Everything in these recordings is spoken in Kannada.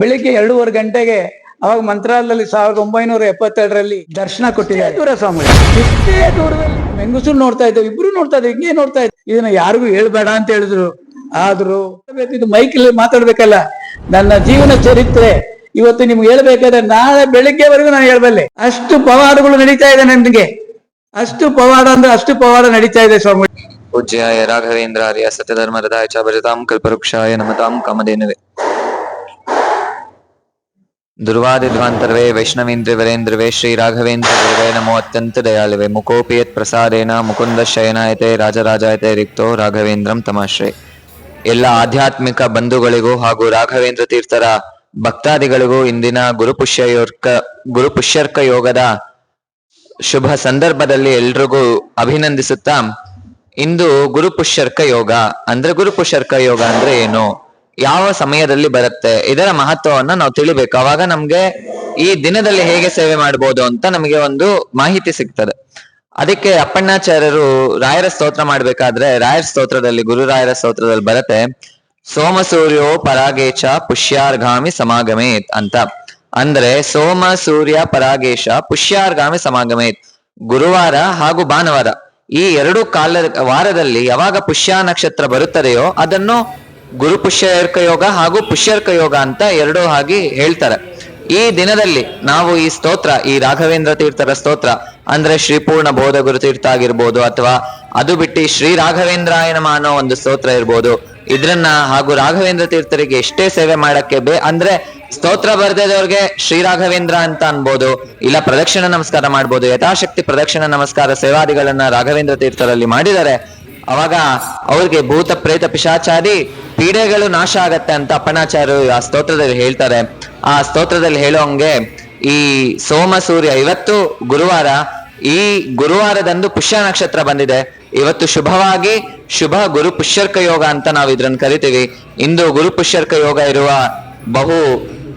ಬೆಳಿಗ್ಗೆ ಎರಡೂವರೆ ಗಂಟೆಗೆ ಅವಾಗ ಮಂತ್ರಾಲಯದಲ್ಲಿ ಸಾವಿರದ ಒಂಬೈನೂರ ಎಪ್ಪತ್ತೆರಡರಲ್ಲಿ ದರ್ಶನ ಕೊಟ್ಟಿದ್ದಾರೆ. ದೂರ ಸ್ವಾಮಿ. ಇಷ್ಟೇ ದೂರದಲ್ಲಿ. ಹೆಂಗಸರು ನೋಡ್ತಾ ಇದ್ದೇವೆ. ಇಬ್ರು ನೋಡ್ತಾ ಇದ್ದೇವೆ. ಹಿಂಗೆ ನೋಡ್ತಾ ಇದ್ದೆ ಇದನ್ನ ಯಾರಿಗೂ ಹೇಳ್ಬೇಡ ಅಂತ ಹೇಳಿದ್ರು. ಆದ್ರೂ ಇದು ಮೈಕಲ್ಲಿ ಮಾತಾಡ್ಬೇಕಲ್ಲ. ನನ್ನ ಜೀವನ ಚರಿತ್ರೆ. ಇವತ್ತು ನಿಮ್ಗೆ ಹೇಳ್ಬೇಕಾದ್ರೆ ನಾಳೆ ಬೆಳಿಗ್ಗೆವರೆಗೂ ನಾನು ಹೇಳ್ಬಲ್ಲೆ. ಅಷ್ಟು ಪವಾಡಗಳು ನಡೀತಾ ಇದೆ ನನಗೆ. ಅಷ್ಟು ಪವಾಡ ಅಂದ್ರೆ ಅಷ್ಟು ಪವಾಡ ನಡೀತಾ ಇದೆ ಸ್ವಾಮಿ. ಪೂಜ್ಯ ರಾಘವೇಂದ್ರ ಆರ್ಯ ಸತ್ಯಧರ್ಮರದಾಯ ಚ ಭಜತಾಂ ಕಲ್ಪವೃಕ್ಷಾಯ ನಮತಾಂ ಕಮದೇನವೇ ಧ್ರುವಾದಿಧ್ವಾಂತರ್ವೇ ವೈಷ್ಣವೇಂದ್ರ ವೀರೇಂದ್ರವೇ ಶ್ರೀ ರಾಘವೇಂದ್ರ ಗುರುವೇ ನಮೋ ಅತ್ಯಂತ ದಯಾಳುವೆ ಮುಕೋಪಿಯತ್ ಪ್ರಸಾದೇನ ಮುಕುಂದ ಶಯನಾಯತೆ ರಾಜರಾಜಾಯತೆ ರಿಕ್ತೋ ರಾಘವೇಂದ್ರಂ ತಮಾಶ್ರೇ ಎಲ್ಲ ಆಧ್ಯಾತ್ಮಿಕ ಬಂಧುಗಳಿಗೂ ಹಾಗೂ ರಾಘವೇಂದ್ರ ತೀರ್ಥರ ಭಕ್ತಾದಿಗಳಿಗೂ ಇಂದಿನ ಗುರುಪುಷ್ಯರ್ಕ ಗುರುಪುಷ್ಯರ್ಕ ಯೋಗದ ಶುಭ ಸಂದರ್ಭದಲ್ಲಿ ಎಲ್ರಿಗೂ ಅಭಿನಂದಿಸುತ್ತಾ, ಇಂದು ಗುರುಪುಷ್ಯರ್ಕ ಯೋಗ. ಅಂದ್ರೆ ಗುರುಪುಷ್ಯರ್ಕ ಯೋಗ ಅಂದ್ರೆ ಏನು? ಯಾವ ಸಮಯದಲ್ಲಿ ಬರುತ್ತೆ, ಇದರ ಮಹತ್ವವನ್ನ ನಾವು ತಿಳಿಬೇಕು. ಅವಾಗ ನಮ್ಗೆ ಈ ದಿನದಲ್ಲಿ ಹೇಗೆ ಸೇವೆ ಮಾಡಬಹುದು ಅಂತ ನಮಗೆ ಒಂದು ಮಾಹಿತಿ ಸಿಗ್ತದೆ. ಅದಕ್ಕೆ ಅಪ್ಪಣ್ಣಾಚಾರ್ಯರು ರಾಯರ ಸ್ತೋತ್ರ ಮಾಡ್ಬೇಕಾದ್ರೆ, ರಾಯರ ಸ್ತೋತ್ರದಲ್ಲಿ, ಗುರು ರಾಯರ ಸ್ತೋತ್ರದಲ್ಲಿ ಬರುತ್ತೆ, ಸೋಮ ಸೂರ್ಯೋ ಪರಾಗೇಶ ಪುಷ್ಯಾರ್ಗಾಮಿ ಸಮಾಗಮೇತ್ ಅಂತ. ಅಂದ್ರೆ ಸೋಮ ಸೂರ್ಯ ಪರಾಗೇಶ ಪುಷ್ಯಾರ್ಗಾಮಿ ಸಮಾಗಮೇತ್. ಗುರುವಾರ ಹಾಗೂ ಭಾನುವಾರ ಈ ಎರಡು ಕಾಲ ವಾರದಲ್ಲಿ ಯಾವಾಗ ಪುಷ್ಯ ನಕ್ಷತ್ರ ಬರುತ್ತದೆಯೋ ಅದನ್ನು ಗುರು ಪುಷ್ಯರ್ಕ ಯೋಗ ಹಾಗೂ ಪುಷ್ಯರ್ಕ ಯೋಗ ಅಂತ ಎರಡೂ ಹಾಗೆ ಹೇಳ್ತಾರೆ. ಈ ದಿನದಲ್ಲಿ ನಾವು ಈ ಸ್ತೋತ್ರ, ಈ ರಾಘವೇಂದ್ರ ತೀರ್ಥರ ಸ್ತೋತ್ರ, ಅಂದ್ರೆ ಶ್ರೀಪೂರ್ಣ ಬೋಧ ಗುರು ತೀರ್ಥ ಆಗಿರ್ಬೋದು ಅಥವಾ ಅದು ಬಿಟ್ಟು ಶ್ರೀ ರಾಘವೇಂದ್ರ ನಮಃ ಅನ್ನೋ ಒಂದು ಸ್ತೋತ್ರ ಇರ್ಬೋದು. ಇದ್ರನ್ನ ಹಾಗೂ ರಾಘವೇಂದ್ರ ತೀರ್ಥರಿಗೆ ಎಷ್ಟೇ ಸೇವೆ ಮಾಡಕ್ಕೆ ಬೇ, ಅಂದ್ರೆ ಸ್ತೋತ್ರ ಬರ್ದೇದವ್ರಿಗೆ ಶ್ರೀ ರಾಘವೇಂದ್ರ ಅಂತ ಅನ್ಬೋದು, ಇಲ್ಲ ಪ್ರದಕ್ಷಿಣ ನಮಸ್ಕಾರ ಮಾಡ್ಬೋದು. ಯಥಾಶಕ್ತಿ ಪ್ರದಕ್ಷಿಣ ನಮಸ್ಕಾರ ಸೇವಾದಿಗಳನ್ನ ರಾಘವೇಂದ್ರ ತೀರ್ಥರಲ್ಲಿ ಮಾಡಿದ್ದಾರೆ ಅವಾಗ ಅವ್ರಿಗೆ ಭೂತ, ಪ್ರೇತ ಪಿಶಾಚಾರಿ ಪೀಡೆಗಳು ನಾಶ ಆಗತ್ತೆ ಅಂತ ಅಪ್ಪಣಾಚಾರ್ಯರು ಆ ಸ್ತೋತ್ರದಲ್ಲಿ ಹೇಳ್ತಾರೆ. ಆ ಸ್ತೋತ್ರದಲ್ಲಿ ಹೇಳೋ ಹಂಗೆ ಈ ಸೋಮ ಸೂರ್ಯ, ಇವತ್ತು ಗುರುವಾರ, ಈ ಗುರುವಾರದಂದು ಪುಷ್ಯ ನಕ್ಷತ್ರ ಬಂದಿದೆ. ಇವತ್ತು ಶುಭವಾಗಿ ಶುಭ ಗುರು ಪುಷ್ಯರ್ಕ ಯೋಗ ಅಂತ ನಾವು ಇದ್ರನ್ನ ಕರಿತೀವಿ. ಇಂದು ಗುರು ಪುಷ್ಯರ್ಕ ಯೋಗ ಇರುವ ಬಹು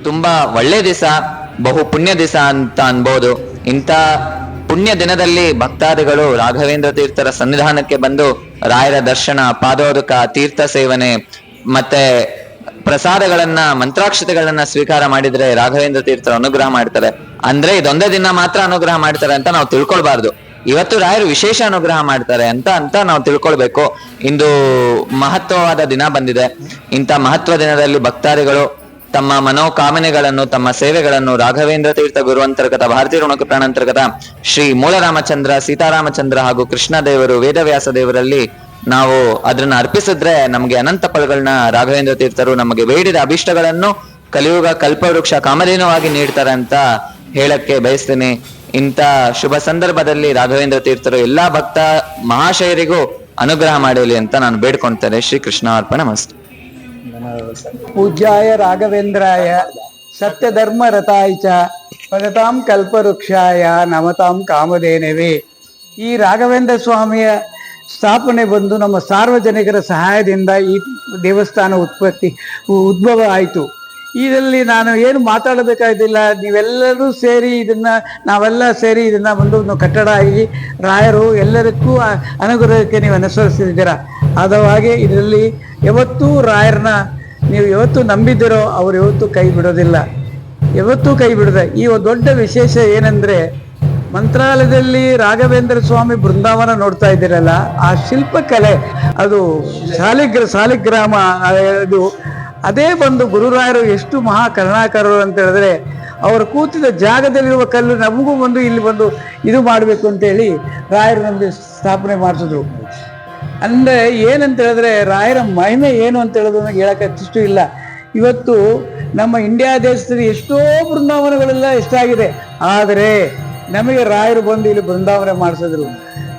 ತುಂಬಾ ಒಳ್ಳೆ ದಿವಸ, ಬಹು ಪುಣ್ಯ ದಿವಸ ಅಂತ ಅನ್ಬೋದು. ಇಂಥ ಪುಣ್ಯ ದಿನದಲ್ಲಿ ಭಕ್ತಾದಿಗಳು ರಾಘವೇಂದ್ರ ತೀರ್ಥರ ಸನ್ನಿಧಾನಕ್ಕೆ ಬಂದು ರಾಯರ ದರ್ಶನ, ಪಾದೋದಕ, ತೀರ್ಥ ಸೇವನೆ ಮತ್ತೆ ಪ್ರಸಾದಗಳನ್ನ, ಮಂತ್ರಾಕ್ಷತೆಗಳನ್ನ ಸ್ವೀಕಾರ ಮಾಡಿದ್ರೆ ರಾಘವೇಂದ್ರ ತೀರ್ಥರು ಅನುಗ್ರಹ ಮಾಡ್ತಾರೆ. ಅಂದ್ರೆ ಇದೊಂದೇ ದಿನ ಮಾತ್ರ ಅನುಗ್ರಹ ಮಾಡ್ತಾರೆ ಅಂತ ನಾವು ತಿಳ್ಕೊಳ್ಬಾರ್ದು. ಇವತ್ತು ರಾಯರು ವಿಶೇಷ ಅನುಗ್ರಹ ಮಾಡ್ತಾರೆ ಅಂತ ಅಂತ ನಾವು ತಿಳ್ಕೊಳ್ಬೇಕು. ಇಂದು ಮಹತ್ವವಾದ ದಿನ ಬಂದಿದೆ. ಇಂಥ ಮಹತ್ವ ದಿನದಲ್ಲಿ ಭಕ್ತಾದಿಗಳು ತಮ್ಮ ಮನೋಕಾಮನೆಗಳನ್ನು, ತಮ್ಮ ಸೇವೆಗಳನ್ನು ರಾಘವೇಂದ್ರ ತೀರ್ಥ ಗುರುವಂತರ್ಗತ ಭಾರತೀಯ ಋಣಕ ಪ್ರಾಣಾಂತರ್ಗತ ಶ್ರೀ ಮೂಲರಾಮಚಂದ್ರ, ಸೀತಾರಾಮಚಂದ್ರ ಹಾಗೂ ಕೃಷ್ಣ ದೇವರು ವೇದವ್ಯಾಸ ದೇವರಲ್ಲಿ ನಾವು ಅದನ್ನ ಅರ್ಪಿಸಿದ್ರೆ ನಮಗೆ ಅನಂತ ಫಲಗಳನ್ನ ರಾಘವೇಂದ್ರ ತೀರ್ಥರು ನಮಗೆ ಬೇಡಿದ ಅಭಿಷ್ಟಗಳನ್ನು ಕಲಿಯುಗ ಕಲ್ಪವೃಕ್ಷ ಕಾಮಧೇನುವಾಗಿ ನೀಡ್ತಾರೆ ಅಂತ ಹೇಳಕ್ಕೆ ಬಯಸ್ತೇನೆ. ಇಂಥ ಶುಭ ಸಂದರ್ಭದಲ್ಲಿ ರಾಘವೇಂದ್ರ ತೀರ್ಥರು ಎಲ್ಲಾ ಭಕ್ತ ಮಹಾಶಯರಿಗೂ ಅನುಗ್ರಹ ಮಾಡಲಿ ಅಂತ ನಾನು ಬೇಡ್ಕೊಂತೇನೆ. ಶ್ರೀ ಕೃಷ್ಣ ಅರ್ಪಣ ಮಸ್ತ್ ಪೂಜ್ಯಾಯ ರಾಘವೇಂದ್ರಾಯ ಸತ್ಯಧರ್ಮ ರಥಾಯ ಪದತಾಂ ಕಲ್ಪವೃಕ್ಷಾಯ, ನಮತಾಂ ಕಾಮಧೇನವೇ. ಈ ರಾಘವೇಂದ್ರ ಸ್ವಾಮಿಯ ಸ್ಥಾಪನೆ ಬಂದು ನಮ್ಮ ಸಾರ್ವಜನಿಕರ ಸಹಾಯದಿಂದ ಈ ದೇವಸ್ಥಾನ ಉತ್ಪತ್ತಿ, ಉದ್ಭವ ಆಯಿತು. ಇದರಲ್ಲಿ ನಾನು ಏನು ಮಾತಾಡಬೇಕಾಗಿಲ್ಲ ನೀವೆಲ್ಲರೂ ಸೇರಿ ಇದನ್ನ, ನಾವೆಲ್ಲ ಸೇರಿ ಇದನ್ನ ಒಂದು ಕಟ್ಟಡ ಆಗಿ ರಾಯರು ಎಲ್ಲರಿಗೂ ಅನುಗ್ರಹಕ್ಕೆ ನೀವು ಅನುಸರಿಸಿದ್ದೀರಾ. ಆದ ಹಾಗೆ ಇದರಲ್ಲಿ ಯಾವತ್ತೂ ರಾಯರನ್ನ ನೀವು ಯಾವತ್ತು ನಂಬಿದ್ದೀರೋ ಅವ್ರು ಯಾವತ್ತೂ ಕೈ ಬಿಡೋದಿಲ್ಲ. ಯಾವತ್ತೂ ಕೈ ಬಿಡದ. ಈ ಒಂದು ದೊಡ್ಡ ವಿಶೇಷ ಏನಂದ್ರೆ ಮಂತ್ರಾಲಯದಲ್ಲಿ ರಾಘವೇಂದ್ರ ಸ್ವಾಮಿ ಬೃಂದಾವನ ನೋಡ್ತಾ ಇದ್ದೀರಲ್ಲ, ಆ ಶಿಲ್ಪಕಲೆ, ಅದು ಶಾಲಿಗ್ರ, ಶಾಲಿಗ್ರಾಮ ಅದು ಅದೇ ಬಂದು ಗುರುರಾಯರು ಎಷ್ಟು ಮಹಾ ಕರುಣಾಕರರು ಅಂತ ಹೇಳಿದ್ರೆ, ಅವರು ಕೂತಿದ ಜಾಗದಲ್ಲಿರುವ ಕಲ್ಲು ನಮಗೂ ಬಂದು ಇಲ್ಲಿ ಬಂದು ಇದು ಮಾಡಬೇಕು ಅಂತೇಳಿ ರಾಯರು ನಮಗೆ ಸ್ಥಾಪನೆ ಮಾಡಿಸಿದ್ರು. ಅಂದ್ರೆ ಏನಂತ ಹೇಳಿದ್ರೆ ರಾಯರ ಮಹಿಮೆ ಏನು ಅಂತ ಹೇಳೋದು ನನಗೆ ಹೇಳಕ್ಕೆ ಇಷ್ಟು ಇಲ್ಲ. ಇವತ್ತು ನಮ್ಮ ಇಂಡಿಯಾ ದೇಶದಲ್ಲಿ ಎಷ್ಟೋ ಬೃಂದಾವನಗಳೆಲ್ಲ ಎಷ್ಟಾಗಿದೆ ಆದರೆ ನಮಗೆ ರಾಯರು ಬಂದು ಇಲ್ಲಿ ಬೃಂದಾವನ ಮಾಡಿಸಿದ್ರು.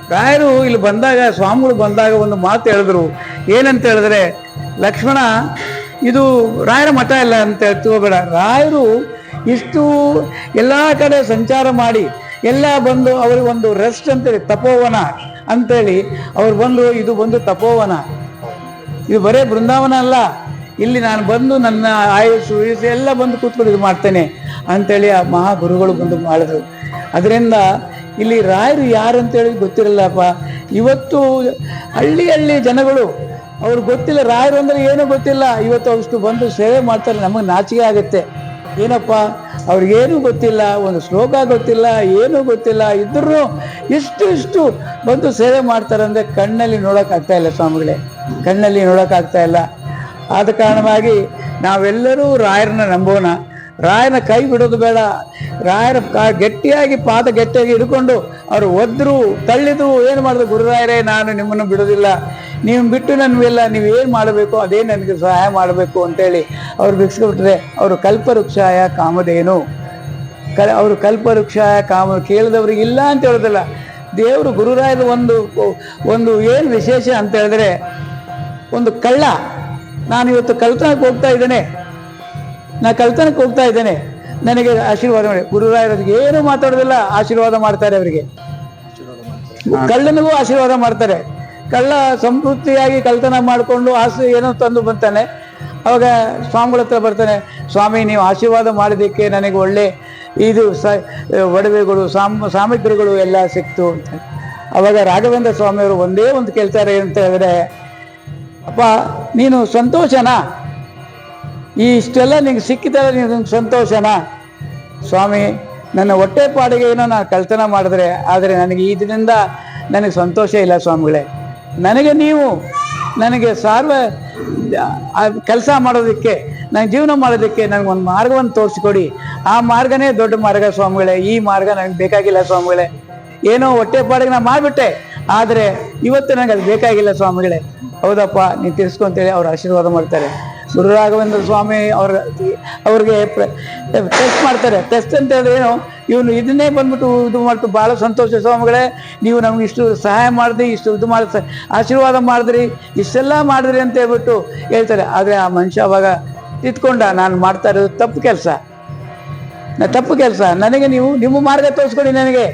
ರಾಯರು ಇಲ್ಲಿ ಬಂದಾಗ, ಸ್ವಾಮಿಗಳು ಬಂದಾಗ ಒಂದು ಮಾತು ಹೇಳಿದ್ರು. ಏನಂತ ಹೇಳಿದ್ರೆ, ಲಕ್ಷ್ಮಣ, ಇದು ರಾಯರ ಮಠ ಇಲ್ಲ ಅಂತ ತಿಳ್ಕೋಬೇಡ. ರಾಯರು ಇಷ್ಟು ಎಲ್ಲ ಕಡೆ ಸಂಚಾರ ಮಾಡಿ, ಎಲ್ಲ ಬಂದು ಅವರಿಗೆ ಒಂದು ರೆಸ್ಟ್ ಅಂತೇಳಿ ತಪೋವನ. ಅಂತೇಳಿ ಅವ್ರು ಬಂದು, ಇದು ಬಂದು ತಪೋವನ. ಇದು ಬರೇ ಬೃಂದಾವನ ಅಲ್ಲ. ಇಲ್ಲಿ ನಾನು ಬಂದು ನನ್ನ ಆಯುಸ್ಸು ವಯಸ್ಸು ಎಲ್ಲ ಬಂದು ಕೂತ್ಕೊಂಡು ಇದು ಮಾಡ್ತೇನೆ ಅಂತೇಳಿ ಆ ಮಹಾ ಗುರುಗಳು ಬಂದು ಮಾಡಿದ್ರು. ಅದರಿಂದ ಇಲ್ಲಿ ರಾಯರು ಯಾರು ಅಂತೇಳಿ ಗೊತ್ತಿರಲ್ಲಪ್ಪ. ಇವತ್ತು ಹಳ್ಳಿ ಹಳ್ಳಿ ಜನಗಳು, ಅವ್ರು ಗೊತ್ತಿಲ್ಲ ರಾಯರು ಅಂದ್ರೆ ಏನೂ ಗೊತ್ತಿಲ್ಲ. ಇವತ್ತು ಅವಷ್ಟು ಬಂದು ಸೇವೆ ಮಾಡ್ತಾರೆ, ನಮಗೆ ನಾಚಿಕೆ ಆಗುತ್ತೆ. ಏನಪ್ಪ? ಅವ್ರಿಗೇನು ಗೊತ್ತಿಲ್ಲ, ಒಂದು ಶ್ಲೋಕ ಗೊತ್ತಿಲ್ಲ, ಏನೂ ಗೊತ್ತಿಲ್ಲ, ಇದ್ರೂ ಇಷ್ಟು ಇಷ್ಟು ಬಂದು ಸೇವೆ ಮಾಡ್ತಾರೆ ಅಂದರೆ ಕಣ್ಣಲ್ಲಿ ನೋಡೋಕ್ಕಾಗ್ತಾ ಇಲ್ಲ ಸ್ವಾಮಿಗಳೇ, ಕಣ್ಣಲ್ಲಿ ನೋಡೋಕ್ಕಾಗ್ತಾ ಇಲ್ಲ. ಆದ ಕಾರಣವಾಗಿ ನಾವೆಲ್ಲರೂ ರಾಯರನ್ನ ನಂಬೋಣ. ರಾಯನ ಕೈ ಬಿಡೋದು ಬೇಡ. ರಾಯರ ಕಾ ಗಟ್ಟಿಯಾಗಿ, ಪಾದ ಗಟ್ಟಿಯಾಗಿ ಹಿಡ್ಕೊಂಡು ಅವರು ಒದ್ರು, ತಳ್ಳಿದ್ರು, ಏನು ಮಾಡಿದ್ರು, ಗುರುರಾಯರೇ, ನಾನು ನಿಮ್ಮನ್ನು ಬಿಡೋದಿಲ್ಲ. ನೀವು ಬಿಟ್ಟು ನನಗೆಲ್ಲ ನೀವು ಏನು ಮಾಡಬೇಕು ಅದೇ ನನಗೆ ಸಹಾಯ ಮಾಡಬೇಕು ಅಂತೇಳಿ ಅವ್ರು ಬಿಡಿಸ್ಕೊಬಿಟ್ರೆ ಅವರು ಕಲ್ಪವೃಕ್ಷಾಯ ಕಾಮಧೇನು. ಕ ಅವರು ಕಲ್ಪವೃಕ್ಷಾಯ ಕಾಮ ಕೇಳಿದವ್ರಿಗೆ ಇಲ್ಲ ಅಂತ ಹೇಳೋದಿಲ್ಲ. ದೇವರು ಗುರುರಾಯದ ಒಂದು ಒಂದು ಏನು ವಿಶೇಷ ಅಂತ ಹೇಳಿದ್ರೆ ಒಂದು ಕಳ್ಳ. ನಾನು ಇವತ್ತು ಕಲ್ತನಕ್ಕೆ ಹೋಗ್ತಾ ಇದ್ದೇನೆ. ನಾನು ಕಲ್ತನಕ್ಕೆ ಹೋಗ್ತಾ ಇದ್ದೇನೆ. ನನಗೆ ಆಶೀರ್ವಾದ ಮಾಡಿ. ಗುರುರಾಯರಿಗೆ ಏನು ಮಾತಾಡೋದಿಲ್ಲ. ಆಶೀರ್ವಾದ ಮಾಡ್ತಾರೆ ಅವರಿಗೆ. ಕಳ್ಳನಿಗೂ ಆಶೀರ್ವಾದ ಮಾಡ್ತಾರೆ. ಕಳ್ಳ ಸಮೃದ್ಧಿಯಾಗಿ ಕಳ್ತನ ಮಾಡಿಕೊಂಡು ಆಸೆ ಏನೋ ತಂದು ಬಂತಾನೆ. ಅವಾಗ ಸ್ವಾಮಿಗಳ ಹತ್ರ ಬರ್ತಾನೆ, ಸ್ವಾಮಿ, ನೀವು ಆಶೀರ್ವಾದ ಮಾಡಿದ್ದಕ್ಕೆ ನನಗೆ ಒಳ್ಳೆ ಇದು ಸ, ಒಡವೆಗಳು, ಸಾಮ್, ಸಾಮಗ್ರಿಗಳು ಎಲ್ಲ ಸಿಕ್ತು. ಅಂತ ಅವಾಗ ರಾಘವೇಂದ್ರ ಸ್ವಾಮಿಯವರು ಒಂದೇ ಒಂದು ಕೇಳ್ತಾರೆ ಅಂತ ಹೇಳಿದ್ರೆ, ಅಪ್ಪ, ನೀನು ಸಂತೋಷನಾ? ಈ ಇಷ್ಟೆಲ್ಲ ನಿಂಗೆ ಸಿಕ್ಕಿದಲ್ಲ ನೀನು ಸಂತೋಷನಾ? ಸ್ವಾಮಿ, ನನ್ನ ಹೊಟ್ಟೆ ಪಾಡಿಗೆ ಏನೋ ನಾನು ಕಳ್ತನ ಮಾಡಿದ್ರೆ, ಆದರೆ ನನಗೆ ಇದರಿಂದ ನನಗೆ ಸಂತೋಷ ಇಲ್ಲ ಸ್ವಾಮಿಗಳೇ. ನನಗೆ ನೀವು ನನಗೆ ಸಾರ್ವ ಕೆಲಸ ಮಾಡೋದಕ್ಕೆ ನನಗೆ ಜೀವನ ಮಾಡೋದಕ್ಕೆ ನನಗೆ ಒಂದು ಮಾರ್ಗವನ್ನು ತೋರಿಸ್ಕೊಡಿ. ಆ ಮಾರ್ಗನೇ ದೊಡ್ಡ ಮಾರ್ಗ ಸ್ವಾಮಿಗಳೇ. ಈ ಮಾರ್ಗ ನನಗೆ ಬೇಕಾಗಿಲ್ಲ ಸ್ವಾಮಿಗಳೇ. ಏನೋ ಹೊಟ್ಟೆ ಪಾಡಿಗೆ ನಾನು ಮಾಡಿಬಿಟ್ಟೆ. ಆದರೆ ಇವತ್ತು ನನಗೆ ಅದು ಬೇಕಾಗಿಲ್ಲ ಸ್ವಾಮಿಗಳೇ. ಹೌದಪ್ಪ, ನೀನು ತಿರ್ಸ್ಕೊಂತೇಳಿ ಅವ್ರು ಆಶೀರ್ವಾದ ಮಾಡ್ತಾರೆ. ಗುರುರಾಘವೇಂದ್ರ ಸ್ವಾಮಿ ಅವ್ರ, ಅವ್ರಿಗೆ ಟೆಸ್ಟ್ ಮಾಡ್ತಾರೆ. ಟೆಸ್ಟ್ ಅಂತ ಹೇಳಿದ್ರೆ ಏನು? ಇವನು ಇದನ್ನೇ ಬಂದ್ಬಿಟ್ಟು ಇದು ಮಾಡ್ತು. ಭಾಳ ಸಂತೋಷ ಸ್ವಾಮಿಗಳೇ. ನೀವು ನಮ್ಗೆ ಇಷ್ಟು ಸಹಾಯ ಮಾಡಿದ್ರಿ, ಇಷ್ಟು ಇದು ಮಾಡಿ ಆಶೀರ್ವಾದ ಮಾಡಿದ್ರಿ, ಇಷ್ಟೆಲ್ಲ ಮಾಡಿದ್ರಿ ಅಂತ ಹೇಳ್ಬಿಟ್ಟು ಹೇಳ್ತಾರೆ. ಆದರೆ ಆ ಮನುಷ್ಯ ಅವಾಗ ತಿದ್ಕೊಂಡ, ನಾನು ಮಾಡ್ತಾ ಇರೋದು ತಪ್ಪು ಕೆಲಸ. ನಾ ತಪ್ಪು ಕೆಲಸ. ನನಗೆ ನೀವು, ನಿಮ್ಮ ಮಾರ್ಗ ತೋರಿಸ್ಕೊಡಿ ನನಗೆ.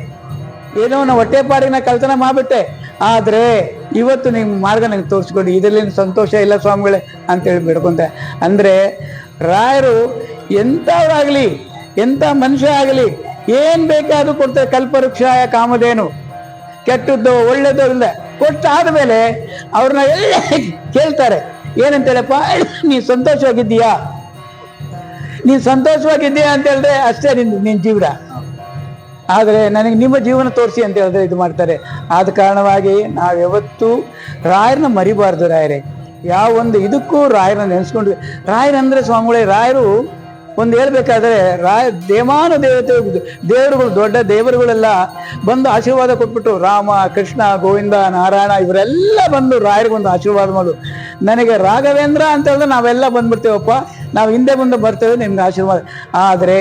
ಏನೋ ನಾ ಹೊಟ್ಟೆ ಪಾಡಿಗೆ ನಾ ಕಲ್ತನ ಮಾಡಿಬಿಟ್ಟೆ. ಆದರೆ ಇವತ್ತು ನಿಮ್ಮ ಮಾರ್ಗ ನನಗೆ ತೋರಿಸ್ಕೊಡಿ. ಇದರಲ್ಲಿ ಸಂತೋಷ ಇಲ್ಲ ಸ್ವಾಮಿಗಳೇ ಅಂತೇಳಿ ಬಿಡ್ಕೊಂಡೆ ಅಂದರೆ ರಾಯರು ಎಂಥವ್ರಾಗಲಿ, ಎಂಥ ಮನುಷ್ಯ ಆಗಲಿ ಏನು ಬೇಕಾದ್ರೂ ಕೊಡ್ತಾರೆ, ಕಲ್ಪವೃಕ್ಷಾಯ ಕಾಮದೇನು ಕೆಟ್ಟದ್ದು ಒಳ್ಳೇದು ಇಲ್ಲ ಕೊಟ್ಟಾದ ಮೇಲೆ ಅವ್ರನ್ನ ಎಲ್ಲ ಕೇಳ್ತಾರೆ. ಏನಂತ ಹೇಳಪ್ಪ ನೀನ್ ಸಂತೋಷವಾಗಿದ್ದೀಯಾ? ನೀನ್ ಸಂತೋಷವಾಗಿದ್ದೀಯಾ ಅಂತ ಹೇಳಿದ್ರೆ ಅಷ್ಟೇ ನಿನ್ ನಿನ್ನ ಜೀವನ. ಆದರೆ ನನಗೆ ನಿಮ್ಮ ಜೀವನ ತೋರಿಸಿ ಅಂತ ಹೇಳಿದ್ರೆ ಇದು ಮಾಡ್ತಾರೆ. ಆದ ಕಾರಣವಾಗಿ ನಾವು ಯಾವತ್ತೂ ರಾಯರನ್ನ ಮರಿಬಾರ್ದು ರಾಯರೇ. ಯಾವ ಒಂದು ಇದಕ್ಕೂ ರಾಯರನ್ನ ನೆನೆಸ್ಕೊಂಡ್ವಿ ರಾಯರಂದ್ರೆ ಸ್ವಾಮಿಗಳೇ, ರಾಯರು ಒಂದು ಹೇಳ್ಬೇಕಾದ್ರೆ ರಾಯ ದೇವಾನು ದೇವತೆ ದೇವರುಗಳು ದೊಡ್ಡ ದೇವರುಗಳೆಲ್ಲ ಬಂದು ಆಶೀರ್ವಾದ ಕೊಟ್ಬಿಟ್ಟು ರಾಮ, ಕೃಷ್ಣ, ಗೋವಿಂದ, ನಾರಾಯಣ ಇವರೆಲ್ಲ ಬಂದು ರಾಯರಿಗೊಂದು ಆಶೀರ್ವಾದ ಮಾಡು ನನಗೆ ರಾಘವೇಂದ್ರ ಅಂತ ಹೇಳಿದ್ರೆ ನಾವೆಲ್ಲ ಬಂದ್ಬಿಡ್ತೇವಪ್ಪ. ನಾವು ಹಿಂದೆ ಮುಂದೆ ಬರ್ತೇವೆ, ನಿಮ್ಗೆ ಆಶೀರ್ವಾದ. ಆದರೆ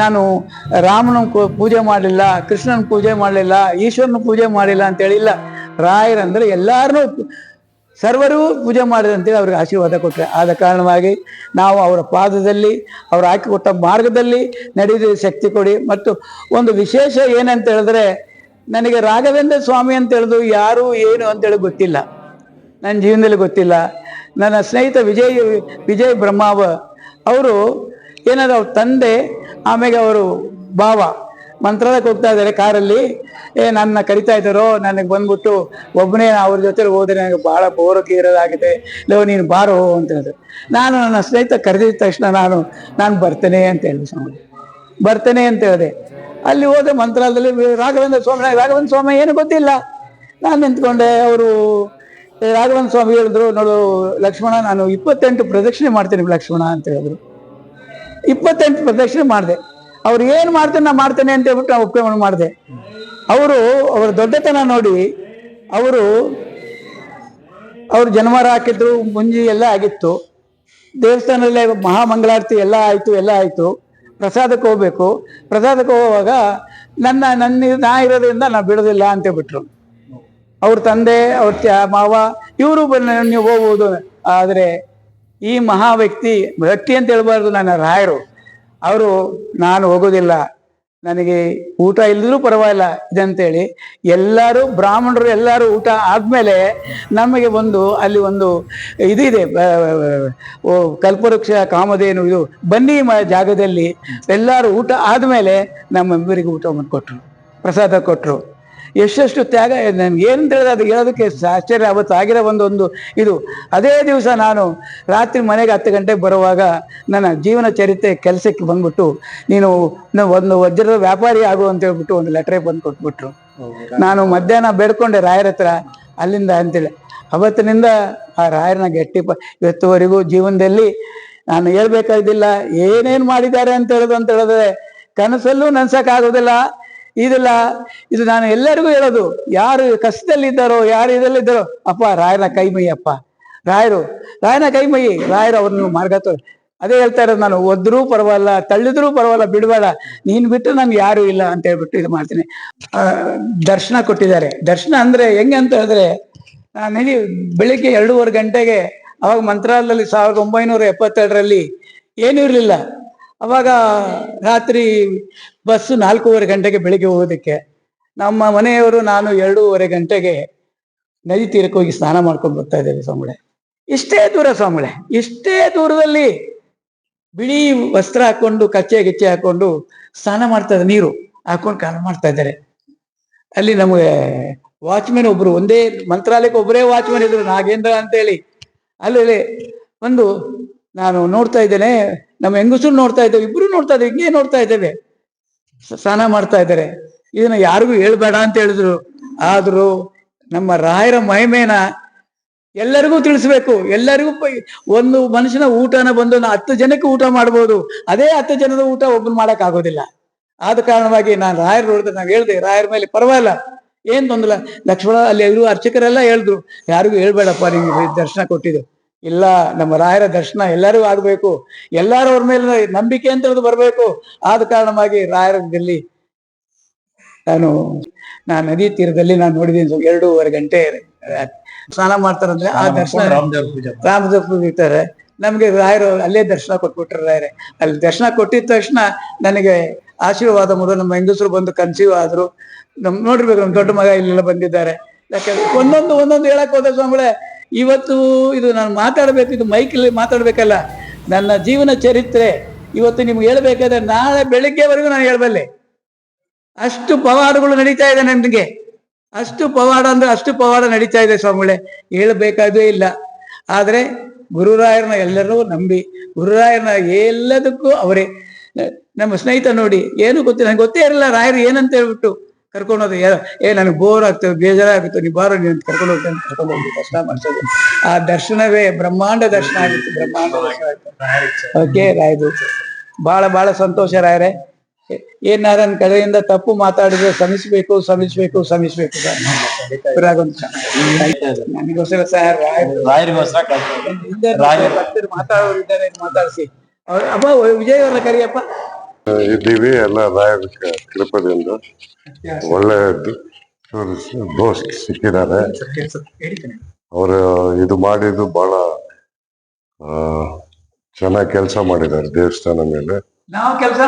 ನಾನು ರಾಮನ ಪೂಜೆ ಮಾಡಲಿಲ್ಲ, ಕೃಷ್ಣನ ಪೂಜೆ ಮಾಡಲಿಲ್ಲ, ಈಶ್ವರನ ಪೂಜೆ ಮಾಡಲಿಲ್ಲ ಅಂತೇಳಿಲ್ಲ. ರಾಯರಂದ್ರೆ ಎಲ್ಲಾರನ್ನೂ ಸರ್ವರೂ ಪೂಜೆ ಮಾಡಿದಂತೇಳಿ ಅವ್ರಿಗೆ ಆಶೀರ್ವಾದ ಕೊಟ್ಟರೆ ಆದ ಕಾರಣವಾಗಿ ನಾವು ಅವರ ಪಾದದಲ್ಲಿ, ಅವ್ರು ಹಾಕಿಕೊಟ್ಟ ಮಾರ್ಗದಲ್ಲಿ ನಡೆಯುವ ಶಕ್ತಿ ಕೊಡಿ. ಮತ್ತು ಒಂದು ವಿಶೇಷ ಏನಂತ ಹೇಳಿದ್ರೆ, ನನಗೆ ರಾಘವೇಂದ್ರ ಸ್ವಾಮಿ ಅಂತ ಹೇಳಿದ್ರು, ಯಾರು, ಏನು ಅಂತೇಳಿ ಗೊತ್ತಿಲ್ಲ. ನನ್ನ ಜೀವನದಲ್ಲಿ ಗೊತ್ತಿಲ್ಲ. ನನ್ನ ಸ್ನೇಹಿತ ವಿಜಯ್ ವಿಜಯ್ ಬ್ರಹ್ಮಾವ, ಅವರು ಏನಾದ್ರು ಅವ್ರ ತಂದೆ, ಆಮೇಲೆ ಅವರು ಭಾವ. ಮಂತ್ರಾಲಯಕ್ಕೆ ಹೋಗ್ತಾ ಇದ್ದಾರೆ ಕಾರಲ್ಲಿ. ಏ, ನನ್ನ ಕರಿತಾ ಇದ್ದಾರೋ, ನನಗೆ ಬಂದ್ಬಿಟ್ಟು ಒಬ್ಬನೇ ಅವ್ರ ಜೊತೆ ಹೋದ್ರೆ ನನಗೆ ಭಾಳ ಬೋರಕ್ಕೆ ಇರೋದಾಗಿದೆ. ಲೋ, ನೀನು ಬಾರೋ ಅಂತ ಹೇಳಿದ್ರು. ನಾನು ನನ್ನ ಸ್ನೇಹಿತ ಕರೆದಿದ ತಕ್ಷಣ ನಾನು ನಾನು ಬರ್ತೇನೆ ಅಂತ ಹೇಳಿದೆ ಸ್ವಾಮಿ ಬರ್ತೇನೆ ಅಂತ ಹೇಳಿದೆ. ಅಲ್ಲಿ ಹೋದೆ ಮಂತ್ರಾಲಯದಲ್ಲಿ ರಾಘವೇಂದ್ರ ಸ್ವಾಮಿ ರಾಘವೇಂದ್ರ ಸ್ವಾಮಿ ಏನು ಗೊತ್ತಿಲ್ಲ. ನಾನು ನಿಂತ್ಕೊಂಡೆ, ಅವರು ರಾಘವೇಂದ್ರ ಸ್ವಾಮಿ ಹೇಳಿದ್ರು, ನೋಡು, ಲಕ್ಷ್ಮಣ, ನಾನು ಇಪ್ಪತ್ತೆಂಟು ಪ್ರದಕ್ಷಿಣೆ ಮಾಡ್ತೇನೆ ಲಕ್ಷ್ಮಣ ಅಂತ ಹೇಳಿದ್ರು. ಇಪ್ಪತ್ತೆಂಟು ಪ್ರದಕ್ಷಿಣೆ ಮಾಡಿದೆ. ಅವ್ರು ಏನು ಮಾಡ್ತೇನೆ ನಾ ಮಾಡ್ತೇನೆ ಅಂತ ಹೇಳ್ಬಿಟ್ಟು ನಾವು ಒಪ್ಪಿಕೊಂಡು ಮಾಡಿದೆ. ಅವರು ಅವರ ದೊಡ್ಡತನ ನೋಡಿ ಅವರು ಅವ್ರು ಜನವಾರ ಹಾಕಿದ್ರು, ಮುಂಜಿ ಎಲ್ಲ ಆಗಿತ್ತು. ದೇವಸ್ಥಾನದಲ್ಲೇ ಮಹಾಮಂಗಳಾರತಿ ಎಲ್ಲ ಆಯಿತು ಎಲ್ಲ ಆಯಿತು. ಪ್ರಸಾದಕ್ಕೆ ಹೋಗ್ಬೇಕು. ಪ್ರಸಾದಕ್ಕೆ ಹೋಗುವಾಗ ನನ್ನ ನನ್ನ ನಾ ಇರೋದ್ರಿಂದ ನಾ ಬಿಡೋದಿಲ್ಲ ಅಂತ ಬಿಟ್ರು ಅವ್ರ ತಂದೆ, ಅವ್ರ ಮಾವ, ಇವರು ನೀವು ಹೋಗ್ಬೋದು. ಆದರೆ ಈ ಮಹಾ ವ್ಯಕ್ತಿ ವ್ಯಕ್ತಿ ಅಂತ ಹೇಳ್ಬಾರ್ದು ನನ್ನ ರಾಯರು. ಅವರು, ನಾನು ಹೋಗೋದಿಲ್ಲ. ನನಗೆ ಊಟ ಇಲ್ಲದ್ರೂ ಪರವಾಗಿಲ್ಲ ಇದಂತೇಳಿ ಎಲ್ಲರೂ ಬ್ರಾಹ್ಮಣರು ಎಲ್ಲರೂ ಊಟ ಆದಮೇಲೆ ನಮಗೆ ಒಂದು, ಅಲ್ಲಿ ಒಂದು ಇದಿದೆ ಕಲ್ಪವೃಕ್ಷ, ಕಾಮಧೇನು ಇದು ಬನ್ನಿ ಮ, ಜಾಗದಲ್ಲಿ ಎಲ್ಲರೂ ಊಟ ಆದಮೇಲೆ ನಮ್ಮೆಬ್ಬರಿಗೆ ಊಟ ಕೊಟ್ಟರು, ಪ್ರಸಾದ ಕೊಟ್ಟರು. ಎಷ್ಟೆಷ್ಟು ತ್ಯಾಗ ನನಗೆ ಏನು ತಿಳಿದ ಅದು ಹೇಳೋದಕ್ಕೆ ಆಶ್ಚರ್ಯ ಅವತ್ತು ಆಗಿರೋ ಒಂದು ಒಂದು ಇದು. ಅದೇ ದಿವಸ ನಾನು ರಾತ್ರಿ ಮನೆಗೆ ಹತ್ತು ಗಂಟೆಗೆ ಬರುವಾಗ ನನ್ನ ಜೀವನ ಚರಿತ್ರೆ ಕೆಲಸಕ್ಕೆ ಬಂದ್ಬಿಟ್ಟು ನೀನು ಒಂದು ವಜ್ರದ ವ್ಯಾಪಾರಿ ಆಗು ಅಂತ ಹೇಳ್ಬಿಟ್ಟು ಒಂದು ಲೆಟ್ರೆ ಬಂದು ಕೊಟ್ಬಿಟ್ರು. ನಾನು ಮಧ್ಯಾಹ್ನ ಬೇಡ್ಕೊಂಡೆ ರಾಯರ ಹತ್ರ. ಅಲ್ಲಿಂದ ಅಂತೇಳಿ. ಅವತ್ತಿನಿಂದ ಆ ರಾಯರನ್ನ ಗಟ್ಟಿ ಇವತ್ತುವರೆಗೂ ಜೀವನದಲ್ಲಿ ನಾನು ಹೇಳ್ಬೇಕಾಗಿದ್ದಿಲ್ಲ. ಏನೇನು ಮಾಡಿದ್ದಾರೆ ಅಂತ ಹೇಳೋದು ಅಂತ ಹೇಳಿದ್ರೆ ಕನಸಲ್ಲೂ ನನ್ಸಕ್ಕಾಗೋದಿಲ್ಲ. ಇದಿಲ್ಲ, ಇದು ನಾನು ಎಲ್ಲರಿಗೂ ಹೇಳೋದು, ಯಾರು ಕಷ್ಟದಲ್ಲಿದ್ದಾರೋ, ಯಾರು ಇದರಲ್ಲಿದ್ದಾರೋ, ಅಪ್ಪ ರಾಯನ ಕೈ ಮೈ ಅಪ್ಪ. ರಾಯರು, ರಾಯನ ಕೈ ಮೈ ರಾಯರು ಅವ್ರನ್ನ ಮಾರ್ಗ ಅದೇ ಹೇಳ್ತಾ ಇರೋದು ನಾನು ಒದ್ರೂ ಪರವಾಗಿಲ್ಲ, ತಳ್ಳಿದ್ರೂ ಪರವಾಗಿಲ್ಲ, ಬಿಡಬೇಡ. ನೀನ್ ಬಿಟ್ಟು ನನ್ಗೆ ಯಾರು ಇಲ್ಲ ಅಂತ ಹೇಳ್ಬಿಟ್ಟು ಇದು ಮಾಡ್ತೀನಿ. ದರ್ಶನ ಕೊಟ್ಟಿದ್ದಾರೆ. ದರ್ಶನ ಅಂದ್ರೆ ಹೆಂಗೆ ಅಂತ ಹೇಳಿದ್ರೆ, ನಾನು ಹೇಳಿ, ಬೆಳಿಗ್ಗೆ ಎರಡೂವರೆ ಗಂಟೆಗೆ, ಅವಾಗ ಮಂತ್ರಾಲಯದಲ್ಲಿ ಸಾವಿರದ ಒಂಬೈನೂರ ಎಪ್ಪತ್ತೆರಡರಲ್ಲಿ, ಏನೂ ಇರಲಿಲ್ಲ. ಅವಾಗ ರಾತ್ರಿ ಬಸ್ಸು ನಾಲ್ಕೂವರೆ ಗಂಟೆಗೆ ಬೆಳಿಗ್ಗೆ ಹೋಗೋದಕ್ಕೆ ನಮ್ಮ ಮನೆಯವರು ನಾನು ಎರಡೂವರೆ ಗಂಟೆಗೆ ನದಿ ತೀರಕ್ಕೆ ಹೋಗಿ ಸ್ನಾನ ಮಾಡ್ಕೊಂಡು ಬರ್ತಾ ಇದ್ದೇವೆ ಸ್ವಾಮಿಳೆ ಇಷ್ಟೇ ದೂರ ಸ್ವಾಮಿಳೆ ಇಷ್ಟೇ ದೂರದಲ್ಲಿ ಬಿಳಿ ವಸ್ತ್ರ ಹಾಕೊಂಡು, ಕಚ್ಚೆ ಗಿಚ್ಚೆ ಹಾಕೊಂಡು ಸ್ನಾನ ಮಾಡ್ತಾ ಇದ್ದಾರೆ, ನೀರು ಹಾಕೊಂಡು ಕಾಲ ಮಾಡ್ತಾ ಇದ್ದಾರೆ. ಅಲ್ಲಿ ನಮಗೆ ವಾಚ್ಮೆನ್ ಒಬ್ರು, ಒಂದೇ ಮಂತ್ರಾಲಯಕ್ಕೆ ಒಬ್ಬರೇ ವಾಚ್ಮೆನ್ ಇದ್ರು, ನಾಗೇಂದ್ರ ಅಂತೇಳಿ. ಅಲ್ಲಿ ಒಂದು ನಾನು ನೋಡ್ತಾ ಇದ್ದೇನೆ, ನಮ್ಮ ಹೆಂಗಸರು ನೋಡ್ತಾ ಇದ್ದೇವೆ, ಇಬ್ರು ನೋಡ್ತಾ ಇದ್ದೇವೆ, ಹಿಂಗೆ ನೋಡ್ತಾ ಇದ್ದೇವೆ. ಸ್ನಾನ ಮಾಡ್ತಾ ಇದ್ದಾರೆ. ಇದನ್ನ ಯಾರಿಗೂ ಹೇಳ್ಬೇಡ ಅಂತ ಹೇಳಿದ್ರು. ಆದ್ರೂ ನಮ್ಮ ರಾಯರ ಮಹಿಮೇನ ಎಲ್ಲರಿಗೂ ತಿಳಿಸ್ಬೇಕು. ಎಲ್ಲರಿಗೂ ಒಂದು ಮನುಷ್ಯನ ಊಟನ ಬಂದು ಹತ್ತು ಜನಕ್ಕೆ ಊಟ ಮಾಡ್ಬೋದು. ಅದೇ ಹತ್ತು ಜನದ ಊಟ ಒಬ್ಬನು ಮಾಡಕ್ ಆಗೋದಿಲ್ಲ. ಆದ ಕಾರಣವಾಗಿ ನಾನು ರಾಯರ್ ನೋಡಿದ್ರೆ ನಾವು ಹೇಳ್ದೆ, ರಾಯರ ಮೇಲೆ ಪರವಾಗಿಲ್ಲ. ಏನ್ ತೊಂದ್ರೆ ಲಕ್ಷ್ಮಣ ಅಲ್ಲಿ ಅರ್ಚಕರೆಲ್ಲ ಹೇಳಿದ್ರು. ಯಾರಿಗೂ ಹೇಳ್ಬೇಡಪ್ಪ ನಿಮ್ಗೆ ದರ್ಶನ ಕೊಟ್ಟಿದ್ದು. ಇಲ್ಲ ನಮ್ಮ ರಾಯರ ದರ್ಶನ ಎಲ್ಲರಿಗೂ ಆಗ್ಬೇಕು. ಎಲ್ಲರೂ ಅವ್ರ ಮೇಲೆ ನಂಬಿಕೆ ಅಂತ ಬರಬೇಕು ಬರ್ಬೇಕು. ಆದ ಕಾರಣವಾಗಿ ರಾಯರದಲ್ಲಿ ನಾನು ನಾ ನದಿ ತೀರದಲ್ಲಿ ನಾನು ನೋಡಿದ್ದೀನಿ ಎರಡೂವರೆ ಗಂಟೆ ಸ್ನಾನ ಮಾಡ್ತಾರಂದ್ರೆ ಆ ದರ್ಶನ ರಾಮದೇವ್ ಪೂಜೆ ಇರ್ತಾರೆ. ನಮ್ಗೆ ರಾಯರು ಅಲ್ಲೇ ದರ್ಶನ ಕೊಟ್ಬಿಟ್ರೆ ರಾಯರೇ. ಅಲ್ಲಿ ದರ್ಶನ ಕೊಟ್ಟಿದ ತಕ್ಷಣ ನನಗೆ ಆಶೀರ್ವಾದ ಮೊದಲು ನಮ್ಮ ಹೆಂಗಸರು ಬಂದು ಕನ್ಸೀವ್ ಆದ್ರು. ನಮ್ ನೋಡಿರ್ಬೇಕು ನಮ್ಮ ದೊಡ್ಡ ಮಗ ಇಲ್ಲೆಲ್ಲ ಬಂದಿದ್ದಾರೆ. ಯಾಕಂದ್ರೆ ಒಂದೊಂದು ಒಂದೊಂದು ಹೇಳಕ್ ಹೋದ ಸ್ವಾಮಿಗಳೇ. ಇವತ್ತು ಇದು ನಾನು ಮಾತಾಡಬೇಕು, ಇದು ಮೈಕಲ್ಲಿ ಮಾತಾಡಬೇಕಲ್ಲ. ನನ್ನ ಜೀವನ ಚರಿತ್ರೆ. ಇವತ್ತು ನಿಮ್ಗೆ ಹೇಳ್ಬೇಕಾದ್ರೆ ನಾಳೆ ಬೆಳಿಗ್ಗೆವರೆಗೂ ನಾನು ಹೇಳಬಲ್ಲೆ. ಅಷ್ಟು ಪವಾಡಗಳು ನಡೀತಾ ಇದೆ ನನಗೆ ಅಷ್ಟು ಪವಾಡ ಅಂದ್ರೆ ಅಷ್ಟು ಪವಾಡ ನಡೀತಾ ಇದೆ ಸ್ವಾಮಿಗಳೇ. ಹೇಳ್ಬೇಕಾದೇ ಇಲ್ಲ. ಆದರೆ ಗುರುರಾಯರನ್ನ ಎಲ್ಲರೂ ನಂಬಿ, ಗುರುರಾಯರನ್ನ ಎಲ್ಲದಕ್ಕೂ ಅವರೇ. ನಮ್ಮ ಸ್ನೇಹಿತ ನೋಡಿ, ಏನು ಗೊತ್ತಿಲ್ಲ, ನಂಗೆ ಗೊತ್ತೇ ಇರಲಿಲ್ಲ ರಾಯರು ಏನಂತ ಹೇಳ್ಬಿಟ್ಟು. ಕರ್ಕೊಂಡು ಹೋದ ಏ ನನಗೆ ಬೋರ್ ಆಗ್ತದೆ ಬೇಜಾರಾಗುತ್ತೆ ನೀವು ಬಾರೋ ನೀನ್ ಕರ್ಕೊಂಡು ಹೋಗ್ತೇನೆ ಕರ್ಕೊಂಡು ಹೋಗಿ ದರ್ಶನ ಮಾಡಿಸೋದು. ಆ ದರ್ಶನವೇ ಬ್ರಹ್ಮಾಂಡ ದರ್ಶನ ಆಗಿತ್ತು ಬ್ರಹ್ಮಾಂಡ ಓಕೆ ರಾಯ್ದು. ಬಹಳ ಬಹಳ ಸಂತೋಷ ರಾಯರೇ. ಏನಾರ ನನ್ನ ಕಡೆಯಿಂದ ತಪ್ಪು ಮಾತಾಡಿದ್ರೆ ಶ್ರಮಿಸ್ಬೇಕು ಶ್ರಮಿಸ್ಬೇಕು ಶ್ರಮಿಸ್ಬೇಕು ನನಗೋಸ್ಕರ ಸರ್ ರಾಯರಿಗೋಸ್ಕರ ಮಾತಾಡೋರು ಇದ್ದಾರೆ ಮಾತಾಡಿಸಿ. ಅವ್ರು ಅಪ್ಪ ವಿಜಯ್ ಅವ್ರನ್ನ ಕರಿಯಪ್ಪ. ಇದ್ದೀವಿ ಎಲ್ಲ ರಾಯರ ಕೃಪದಿಂದ ಒಳ್ಳೆಯದು ದೋಸ್ತ್ ಸಿಕ್ಕಿದ್ದಾರೆ. ಅವರು ಇದು ಮಾಡಿದ್ದು ಬಹಳ ಚೆನ್ನಾಗಿ ಕೆಲಸ ಮಾಡಿದ್ದಾರೆ ದೇವಸ್ಥಾನ ಮೇಲೆ. ನಾವು ಕೆಲಸ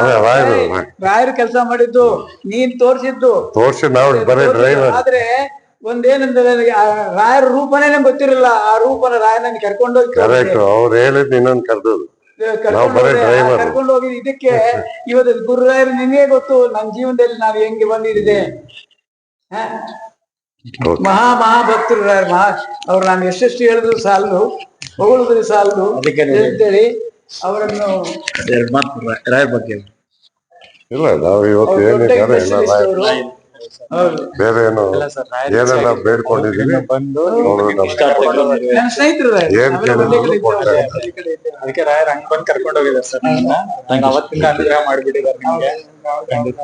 ಅದೇ ರಾಯರು, ರಾಯರು. ಕೆಲಸ ಮಾಡಿದ್ದು ನೀನ್ ತೋರಿಸಿದ್ದು. ತೋರಿಸಿ ನಾವು ಬರೀ ಡ್ರೈವರ್ ಆದ್ರೆ ಒಂದೇನಂದ್ರೆ ರಾಯರ ರೂಪನೇ ನಂಗೆ ಗೊತ್ತಿರಲಿಲ್ಲ ಆ ರೂಪನ ರಾಯ ನನ್ಗೆ ಕರ್ಕೊಂಡೋಗಿ ಕರೆಕ್ಟ್ ಅವ್ರು ಹೇಳಿದ್ ಇನ್ನೊಂದು ಕರ್ದದ್ದು. ನಾವು ಬರೀ ಡ್ರೈವರ್ ಕರ್ಕೊಂಡು ಹೋಗಿ ಇದಕ್ಕೆ ಇವತ್ತು ಗುರುರಾಯರು ನಿನಗೆ ಗೊತ್ತು ನನ್ನ ಜೀವನದಲ್ಲಿ ನಾವ್ ಹೆಂಗೆ ಬಂದಿದ್ದೆ. ಹ? ಮಹಾ ಮಹಾ ಭಕ್ತರು ರಾಯರು ಮಹಾ ಅವ್ರು ನಾನು ಎಷ್ಟೆಷ್ಟು ಹೇಳಿದ್ರು ಸಾಲದು ಹೊಗಳಿದ್ರು ಸಾಲದು ಅಂತೇಳಿ ಅವರನ್ನು ರಾಯರ್ ಬಗ್ಗೆ. ಇಲ್ಲ ನಾವು ಇವತ್ತು ಏನಿದ್ದಾರೆ ಬೇರೆ ಏನು ಏನೆಲ್ಲ ಬೇಡ್ಕೊಂಡಿದೀವಿ. ಏನ್ ಕೇಳಿದ್ರು. ಅದಕ್ಕೆ ರಾಯರ್ ಹಂಗ್ ಬಂದ್ ಕರ್ಕೊಂಡು ಹೋಗಿದ್ದಾರೆ ಸರ್ ನಮ್ಮನ್ನ. ಅವತ್ತಿಂದ ಅನುಗ್ರಹ ಮಾಡ್ಬಿಟ್ಟಿದ್ದಾರೆ ನಿಮ್ಗೆ. ಖಂಡಿತ.